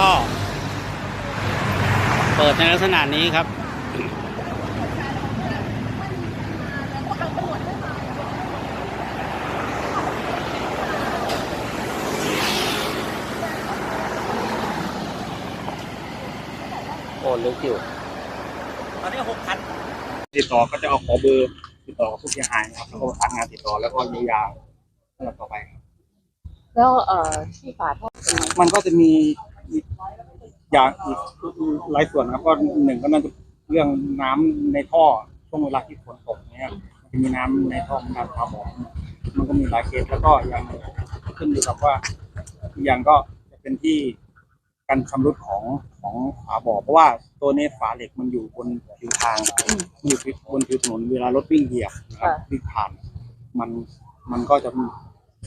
ท่อ เปิดในลักษณะนี้ครับ โอ้ลึกอยู่ตอนนี้หกคันติดต่อก็จะเอาขอเบอร์ติดต่อกับผู้เสียหายนะครับแล้วก็ประสานงานติดต่อแล้วก็เยียวยาสำหรับต่อไปครับแล้วเอ่อที่ฝาท่อเป็นไง มันก็จะมี อีกอย่างอีกหลายส่วนนะครับก็หนึ่งก็น่าจะเรื่องน้ำในท่อช่วงเวลาที่ฝนตกเนี่ยมันจะมีน้ำในท่อมันน้ำความหอมมันก็มีหลายเคสแล้วก็ยังขึ้นอยู่กับว่าอีกอย่างก็จะเป็นที่การชำรุดของของฝาบ่อเพราะว่าตัวนี้ฝาเหล็กมันอยู่บนผิวทางมันอยู่บนผิวถนนเวลารถวิ่งเหยียบนะครับวิ่งผ่านมันมันก็จะ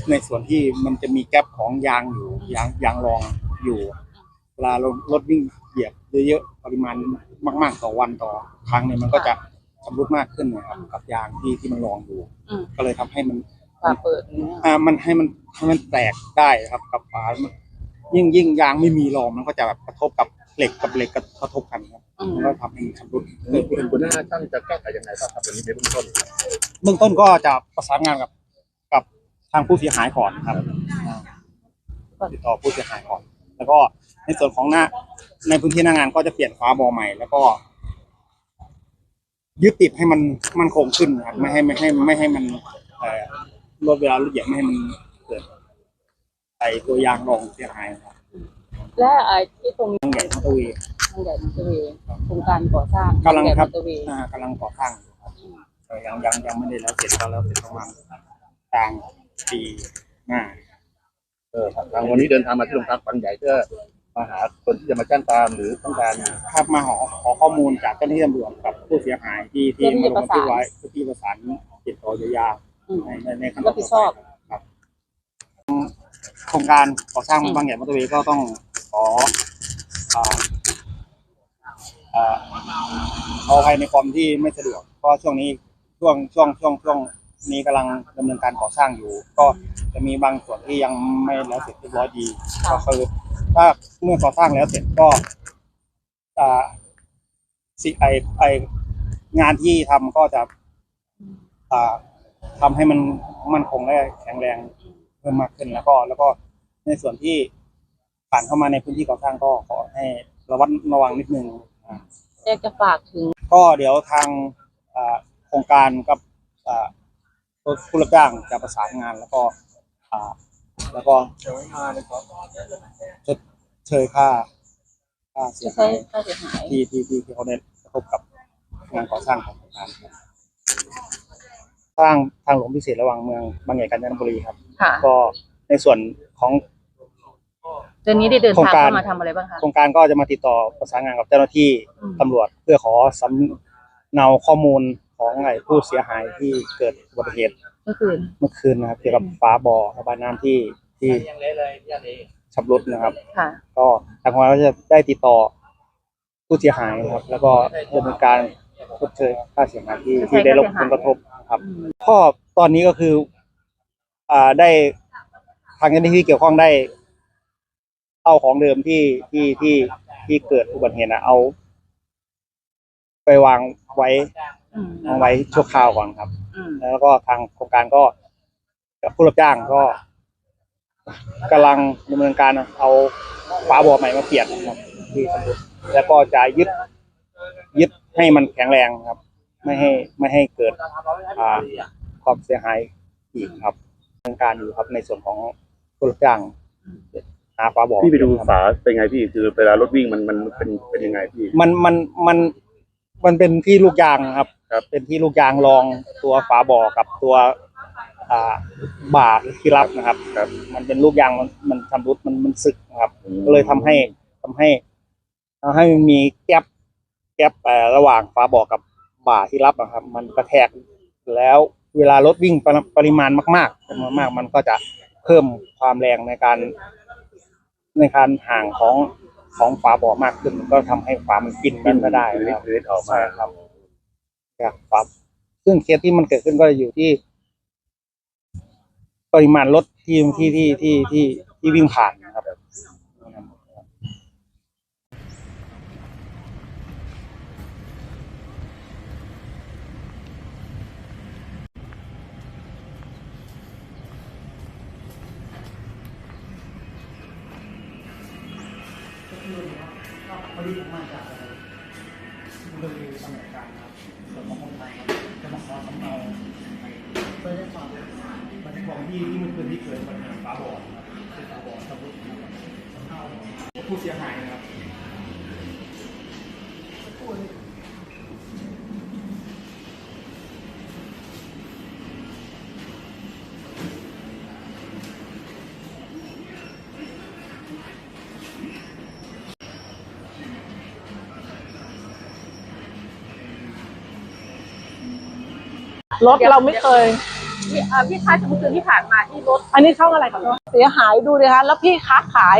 ในส่วนที่มันจะมีแกลบของยางอยู่ยางยางรอง อยู่เวลารถรถวิ่งเหยียบเยอะๆปริมาณมากๆต่อวันต่อครั้งเนี่ยมันก็จะชำรุดมากขึ้นนะครับกับยางที่ที่มันรองอยู่ อืมก็เลยทำให้มัน ฝาเปิดอย่างเงี้ยอ่ามันให้มันให้มันแตกได้ครับกับฝายิ่งยิ่งยางไม่มีรองมันก็จะแบบกระทบกับเหล็กกับเหล็กกระทบกันครับอืมมันก็ทำให้มันชำรุดนี่เป็นหัวหน้าช่างจะแก้ไขยังไงบ้างครับวันนี้ในเบื้องต้นเบื้องต้นก็จะประสานงานกับกับทางผู้เสียหายก่อนครับอ่าติดต่อผู้เสียหายก่อน แล้วก็ในส่วนของหน้า ในพื้นที่หน้างานก็จะเปลี่ยนฝาบอใหม่ แล้วก็ยึดติดให้มันมันคงขึ้นนะครับไม่ให้ไม่ให้ไม่ให้มันเอ่อลดเวลารถเหยียบไม่ให้มันเกิดไอตัวยางรองเสียหายครับและไอ้ที่ตรงนี้ทางใหญ่มอเตอร์เวย์ทางใหญ่มอเตอร์เวย์โครงการก่อสร้างกำลังใหญ่ครับมอเตอร์เวย์อ่ากำลังก่อสร้างอยู่ครับแต่ยังยังยังไม่ได้แล้วเสร็จก็แล้วเสร็จประมาณกลางปีหน้า เออทางวันนี้เดินทางมาที่โรงพักบางใหญ่เพื่อมาหาคนที่จะมาแจ้งความหรือต้องการครับมาขอขอข้อมูลจากเจ้าหน้าที่ตำรวจกับผู้เสียหายที่ที่มาลงบันทึกไว้เพื่อที่ประสานติดต่อเยียวยาอืมในในในขั้นตรัอนบผิดชอบครับโครงการก่อสร้างอืมบางใหญ่มอเตอร์เวย์ก็ต้องขออ่าอ่าขออภัยในความที่ไม่สะดวกเพราะช่วงนี้ช่วงช่วงช่วงช่วง นี้กำลังดำเนินการก่อสร้างอยู่ ก็จะมีบางส่วนที่ยังไม่แล้วเสร็จเรียบร้อยดีก็คือถ้าเมื่อก่อสร้างแล้วเสร็จก็อ่าสิไอไองานที่ทำก็จะอ่าทำให้มันมั่นคงและแข็งแรงเพิ่มมากขึ้นแล้วก็ แล้วก็ในส่วนที่ผ่านเข้ามาในพื้นที่ก่อสร้างก็ขอให้ระวัดระวังนิดนึงอ่าอยากจะฝากถึง ก็เดี๋ยวทางอ่าโครงการกับ อ่าผู้รับจ้างจะประสานงานแล้วก็อ่าแล้วก็ชดเชยค่าค่าเสียจะใช้หายค่าเสียหายที่ที่ที่ที่เขาได้กระทบกับงานก่อสร้างของโครงการครับสร้างทางหลวงพิเศษระหว่างเมืองบางใหญ่กาญจนบุรีครับ ค่ะ ก็ในส่วนของเดือนนี้ได้เดินโครงทางการเข้ามาทำอะไรบ้างคะ โครงการก็จะมาติดต่อประสานงานกับเจ้าหน้าที่อืม ตำรวจเพื่อขอสำเนาข้อมูล ของไอ้ผู้เสียหายที่เกิดอุบัติเหตุเมื่อคืนเมื่อคืนนะครับเกี่ยวกับฝาบ่อระบายน้ำที่ที่ชำรุดนะครับ ค่ะ ก็ทางของเราก็จะได้ติดต่อผู้เสียหายนะครับ แล้วก็ดำเนินการชดเชยค่าเสียหายที่ที่ได้รับผลกระทบครับ อืมก็ตอนนี้ก็คือ อ่าได้ทางเจ้าหน้าที่เกี่ยวข้องได้ เอาของเดิมที่ที่ที่ที่เกิดอุบัติเหตุนะเอา ไปวางไว้ อืมวางไว้ชั่วคราวก่อนครับอืมแล้วก็ทางโครงการก็กับผู้รับจ้างก็กำลังดำเนินการเอาฝาบ่อใหม่มาเปลี่ยนนะครับที่ชำรุดแล้วก็จะยึดยึดให้มันแข็งแรงครับ ไม่ให้ไม่ให้เกิดอ่าความเสียหายอีกครับดำเนินการอยู่ครับในส่วนของผู้รับจ้างหาฝาบ่อพี่ไปดูครับฝาเป็นไงพี่คือเวลารถวิ่งมันมันเป็นเป็นยังไงพี่ มันมันมัน มันเป็นที่ลูกยางครับ ครับ เป็นที่ลูกยางรองตัวฝาบ่อกับตัวอ่าบ่าที่รับนะครับ ครับ มันเป็นลูกยางมันมันชำรุดมันมันสึกนะครับ ก็เลยทำให้ทำให้ทำให้มันมีแก๊ปแก๊ปเอ่อระหว่างฝาบ่อกับบ่าที่รับนะครับ มันกระแทกแล้วเวลารถวิ่งปริปริมาณมากๆจำนวนมากมันก็จะเพิ่มความแรงในการ ในการห่างของ ของฝาบ่อมากขึ้นก็ทำให้ฝามันกินกันไม่ได้ลินะครับลิตออกมาใช่ครับจากฝาซึ่งเคสที่มันเกิดขึ้นก็อยู่ที่ ปริมาณรถที่ที่ที่ที่ที่ที่วิ่งผ่านนะครับ พอดีผลิตออกมาจากอะไริเวณสมุทรปราการครับส่วนของคนไทยครับจะมาขอสำเนาไปได้ความมันของที่ที่มันเกิดที่เกิดปัญหาฟ้าบอดครับเป็นฟ้าบอดสมมติสำเนาผู้เสียหายนะครับ รถเราไม่เคย พี่อ่าพี่คะเมื่อคืนที่ผ่านมาที่รถอันนี้ช่องอะไรครับเสียหายดูเลยคะแล้วพี่ค้าขาย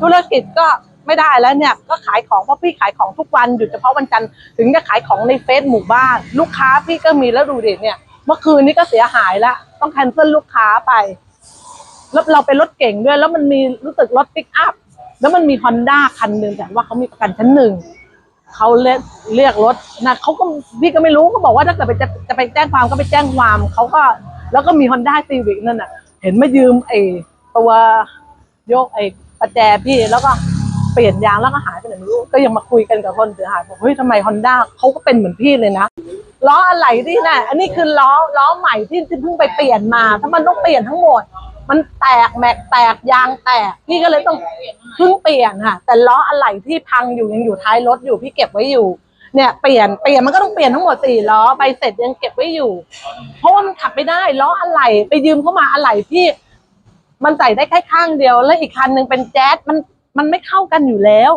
ธุรกิจก็ไม่ได้แล้วเนี่ยก็ขายของเพราะพี่ขายของทุกวันหยุดเฉพาะวันจันทร์ถึงจะขายของในเฟซหมู่บ้าน ลูกค้าพี่ก็มีแล้วดูดิเนี่ย เมื่อคืนนี้ก็เสียหายแล้วต้องแคนเซิลลูกค้าไปแล้วเราเป็นรถเก่งด้วย แล้วมันมีรู้สึกรถปิกอัพแล้วมันมีฮอนด้าคันหนึ่งแต่ว่าเขามีประกันชั้นหนึ่ง เขาเรียกเรียกรถนะเขาก็พี่ก็ไม่รู้ก็บอกว่าถ้าเกิดไปจะจะไปแจ้งความก็ไปแจ้งความเขาก็แล้วก็มีฮอนด้าซีวิกนั่นน่ะ เห็นมายืมไอ้ตัวโยกไอ้ประแจพี่แล้วก็เปลี่ยนยางแล้วก็หายไปไหนไม่รู้ก็ยังมาคุยกันกับคนเสียหายบอกเฮ้ยทำไมฮอนด้าเขาก็เป็นเหมือนพี่เลยนะล้ออะไรที่น่ะอันนี้คือล้อล้อใหม่ที่เพิ่งไปเปลี่ยนมาถ้ามันต้องเปลี่ยนทั้งหมด มันแตกแม็กแตกยางแตก พี่ก็เลยต้องเพิ่งเปลี่ยนค่ะ แต่ล้ออะไหล่ที่พังอยู่ยังอยู่ท้ายรถอยู่พี่เก็บไว้อยู่ เนี่ยเปลี่ยนเปลี่ยนมันก็ต้องเปลี่ยนทั้งหมดสี่ล้อใบเสร็จยังเก็บไว้อยู่ เพราะว่ามันขับไม่ได้ล้ออะไหล่ไปยืมเข้ามาอะไหล่พี่ มันใส่ได้แค่ข้างเดียว แล้วอีกคันหนึ่งเป็นแจ๊สมันมันไม่เข้ากันอยู่แล้ว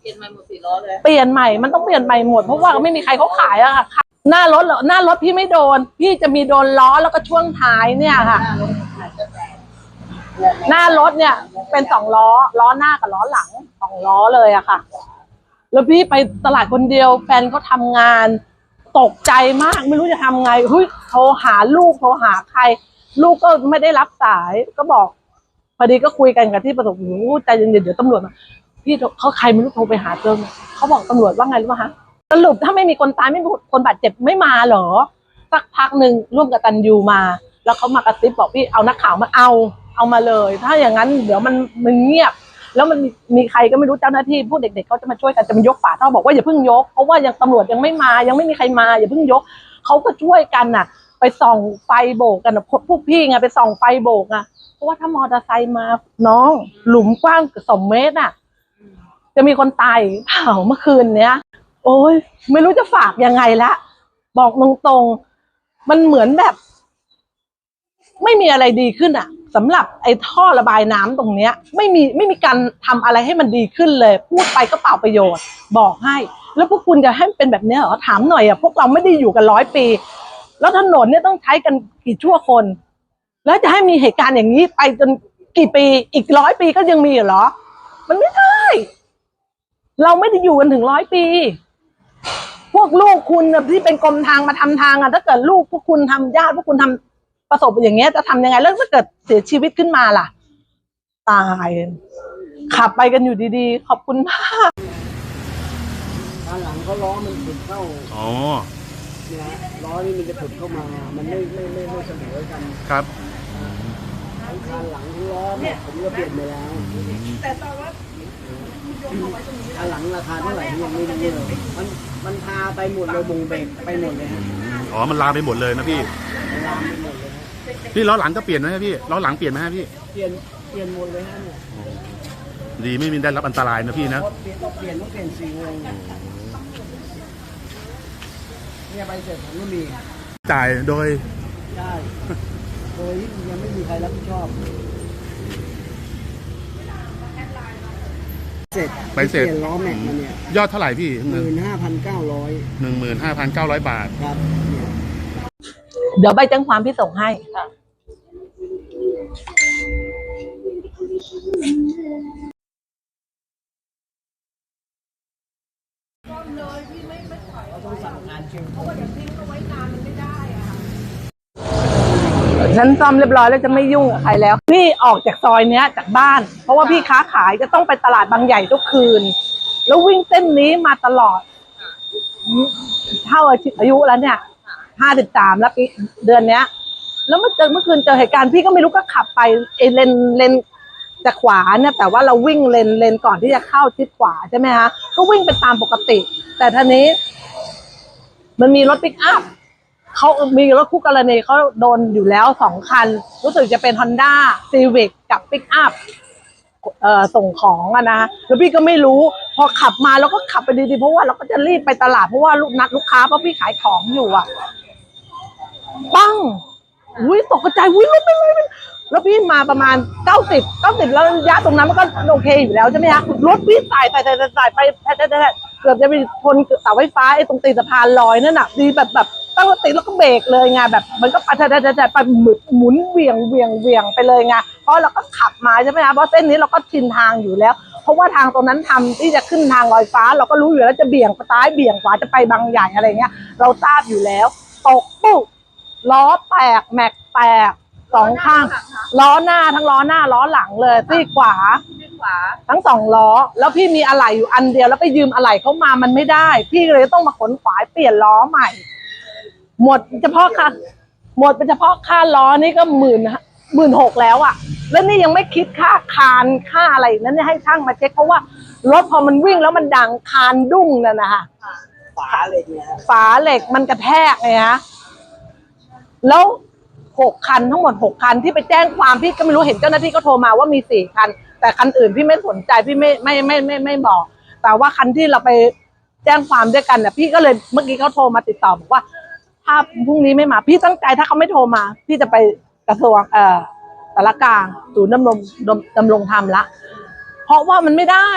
เปลี่ยนใหม่หมดสี่ล้อเลย เปลี่ยนใหม่มันต้องเปลี่ยนใหม่หมดเพราะว่าไม่มีใครเขาขายอะค่ะหน้ารถเหรอหน้ารถพี่ไม่โดน พี่จะมีโดนล้อแล้วก็ช่วงท้ายเนี่ยค่ะ หน้ารถเนี่ย เป็นสองล้อ ล้อหน้ากับล้อหลังสองล้อเลยอะค่ะ แล้วพี่ไปตลาดคนเดียวแฟนเขาทำงาน ตกใจมากไม่รู้จะทำไงเฮ้ยโทรหาลูกโทรหาใคร ลูกก็ไม่ได้รับสายก็บอกพอดีก็คุยกันกับที่ประสบหูใจเย็นๆเดี๋ยวตำรวจมาพี่เขาใครไม่รู้โทรไปหาเจอเขาบอกตำรวจว่าไงรู้ไหมคะสรุปถ้าไม่มีคนตายไม่มีคนบาดเจ็บไม่มาเหรอ สักพักหนึ่งร่วมกับตันยูมา แล้วเขามากระซิบบอกพี่เอานักข่าวมาเอา เอามาเลย ถ้าอย่างนั้นเดี๋ยวมันมันเงียบ แล้วมันมีใครก็ไม่รู้เจ้าหน้าที่พวกเด็กๆเขาจะมาช่วยกันจะมายกฝาท่อบอกว่าอย่าเพิ่งยกเพราะว่ายังตำรวจยังไม่มายังไม่มีใครมาอย่าเพิ่งยกเขาก็ช่วยกันน่ะ ไปส่องไฟโบกกันน่ะพวกพวกพี่ไงไปส่องไฟโบกอะเพราะว่าถ้ามอเตอร์ไซค์มาน้องหลุมกว้างเกือบสองเมตรอะ จะมีคนตายเปล่าเมื่อคืนเนี้ย โอ้ยไม่รู้จะฝากยังไงละบอกตรงๆมันเหมือนแบบ ไม่มีอะไรดีขึ้นอะ สำหรับไอ้ท่อระบายน้ำตรงเนี้ยไม่มีไม่มีการทำอะไรให้มันดีขึ้นเลย พูดไปก็เปล่าประโยชน์ บอกให้ แล้วพวกคุณจะให้มันเป็นแบบเนี้ยเหรอถามหน่อยอะพวกเราไม่ได้อยู่กันร้อยปี แล้วถนนเนี่ยต้องใช้กันกี่ชั่วคน แล้วจะให้มีเหตุการณ์อย่างนี้ไปจนกี่ปีอีกร้อยปีก็ยังมีเหรอ มันไม่ได้ เราไม่ได้อยู่กันถึงร้อยปี พวกลูกคุณที่เป็นกรมทางมาทำทางอะถ้าเกิดลูกพวกคุณทำญาติพวกคุณทำ ประสบอย่างเงี้ยจะทำยังไงแล้วถ้าเกิดเสียชีวิตขึ้นมาล่ะ ตายขับไปกันอยู่ดีๆ ขอบคุณมากด้านหลังเขาล้อมันผุดเข้าอ๋อเนี่ยล้อนี่มันจะผุดเข้ามา มันไม่ไม่ไม่ไม่เสมอกันครับทั้งคันหลังทั้งล้อเนี่ยผมก็เปลี่ยนไปแล้วคันหลังราคาเท่าไหร่ยังไม่รู้เลยมันมันพาไปหมดเลยบงเบกไปหมดเลยฮะอ๋อ มันลามไปหมดเลยนะพี่มันลามไปหมดเลยฮะ พี่ล้อหลังก็เปลี่ยนไหมพี่ล้อหลังเปลี่ยนไหมพี่เปลี่ยนเปลี่ยนหมดเลยฮะเนี่ยดีไม่มีได้รับอันตรายนะพี่นะเพราะเปลี่ยนต้องเปลี่ยนต้องเปลี่ยนสี่วงเนี่ยใบเสร็จผมก็มีจ่ายโดยใช่โดยที่ยังไม่มีใครรับผิดชอบ เสร็จใบเสร็จปลี่ยนล้อแม็กมาเนี่ยยอดเท่าไหร่พี่หมื่นห้าพันเก้าร้อยหนึ่งหมื่นห้าพันเก้าร้อยบาท ครับเนี่ย เดี๋ยวใบแจ้งความพี่ส่งให้ฉันซ่อมเรียบร้อยแล้วจะไม่ยุ่งกับใครแล้วพี่ออกจากซอยเนี้ยจากบ้าน เพราะว่าพี่ค้าขายจะต้องไปตลาดบางใหญ่ทุกคืน แล้ววิ่งเส้นนี้มาตลอด เท่าอายุแล้วเนี่ย ห้าสิบสามแล้วปีเดือนเนี้ย แล้วเมื่อเจอเมื่อคืนเจอเหตุการณ์พี่ก็ไม่รู้ก็ขับไปเอเลนเลนจะขวาเนี่ยแต่ว่าเราวิ่งเลนเลนก่อนที่จะเข้าชิดขวาใช่ไหมคะก็วิ่งไปตามปกติ แต่ทีนี้ มันมีรถปิกอัพเขามีรถคู่กรณีเขาโดนอยู่แล้วสองคัน รู้สึกจะเป็น Honda Civic กับปิกอัพเอ่อส่งของอะนะแล้วพี่ก็ไม่รู้ พอขับมาแล้วก็ขับไปดีๆเพราะว่าเราก็จะรีบไปตลาดเพราะว่าลูกนัดลูกค้าเพราะพี่ขายของอยู่อะ ปังอุ้ยตกใจอุ้ยรถไปเลยแล้วพี่มาประมาณเก้าสิบเก้าสิบแล้วระยะตรงนั้นมันก็โอเคอยู่แล้วใช่ไหมคะรถพี่สายสายสายสายสายไปแท้แท้แท้เกือบจะไปชนเสาไฟฟ้าไอ้ตรงตีสะพานลอยนั่นน่ะดีแบบแบบตั้งสติแล้วก็เบรกเลยไงแบบ มันก็ไปแท้แท้แท้ไปหมุนหมุนเหวี่ยงเหวี่ยงเหวี่ยงไปเลยไงเพราะเราก็ขับมาใช่ไหมคะเพราะเส้นนี้เราก็ชินทางอยู่แล้ว เพราะว่าทางตรงนั้นทำที่จะขึ้นทางลอยฟ้า เราก็รู้อยู่แล้วจะเบี่ยงซ้ายเบี่ยงขวาจะไปบางใหญ่อะไรเงี้ย เราทราบอยู่แล้ว ตกปุ๊บ ล้อแตกแม็กแตกสองข้าง ล้อหน้าทั้งล้อหน้าล้อหลังเลยซี่ขวา ที่ขวา ทั้งสองล้อ แล้วพี่มีอะไหล่อยู่อันเดียวแล้วไปยืมอะไหล่เขามามันไม่ได้ พี่เลยต้องมาขนขวายเปลี่ยนล้อใหม่ หมดเฉพาะค่ะ หมดเป็นเฉพาะค่าล้อนี่ก็หมื่นหมื่นหกแล้วอะแล้วนี่ยังไม่คิดค่าคานค่าอะไรอีกนั้นเนี่ยให้ช่างมาเช็คเพราะว่ารถพอมันวิ่งแล้วมันดังคานดุ้งนั่นนะคะ ฝาเหล็กเนี่ย ฝาเหล็กมันกระแทกไงฮะ แล้วหกคันทั้งหมดหกคันที่ไปแจ้งความพี่ก็ไม่รู้เห็นเจ้าหน้าที่ก็โทรมาว่ามีสี่คัน แต่คันอื่นพี่ไม่สนใจพี่ไม่ไม่ไม่ไม่ไม่บอก แต่ว่าคันที่เราไปแจ้งความด้วยกันเนี่ยพี่ก็เลยเมื่อกี้เขาโทรมาติดต่อบอกว่า ถ้าพรุ่งนี้ไม่มาพี่ตั้งใจถ้าเขาไม่โทรมา พี่จะไปกระทรวงเอ่อสารกลางศูนย์ดำรงดำดำรงธรรมละ เพราะว่ามันไม่ได้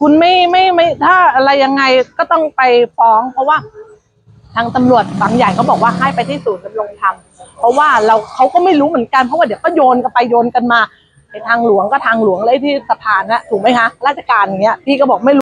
คุณไม่ไม่ไม่ถ้าอะไรยังไงก็ต้องไปฟ้อง เพราะว่าางตำรวจบางใหญ่เขาบอกว่าให้ไปที่ศูนย์ดำรงธรรมเพราะว่าเราเขาก็ไม่รู้เหมือนกันเพราะว่าเดี๋ยวก็โยนกันไปโยนกันมาไอ้ทางหลวงก็ทางหลวงเลยที่สะพานนะถูกไหมคะราชการอย่างเงี้ยพี่ก็บอกไม่รู้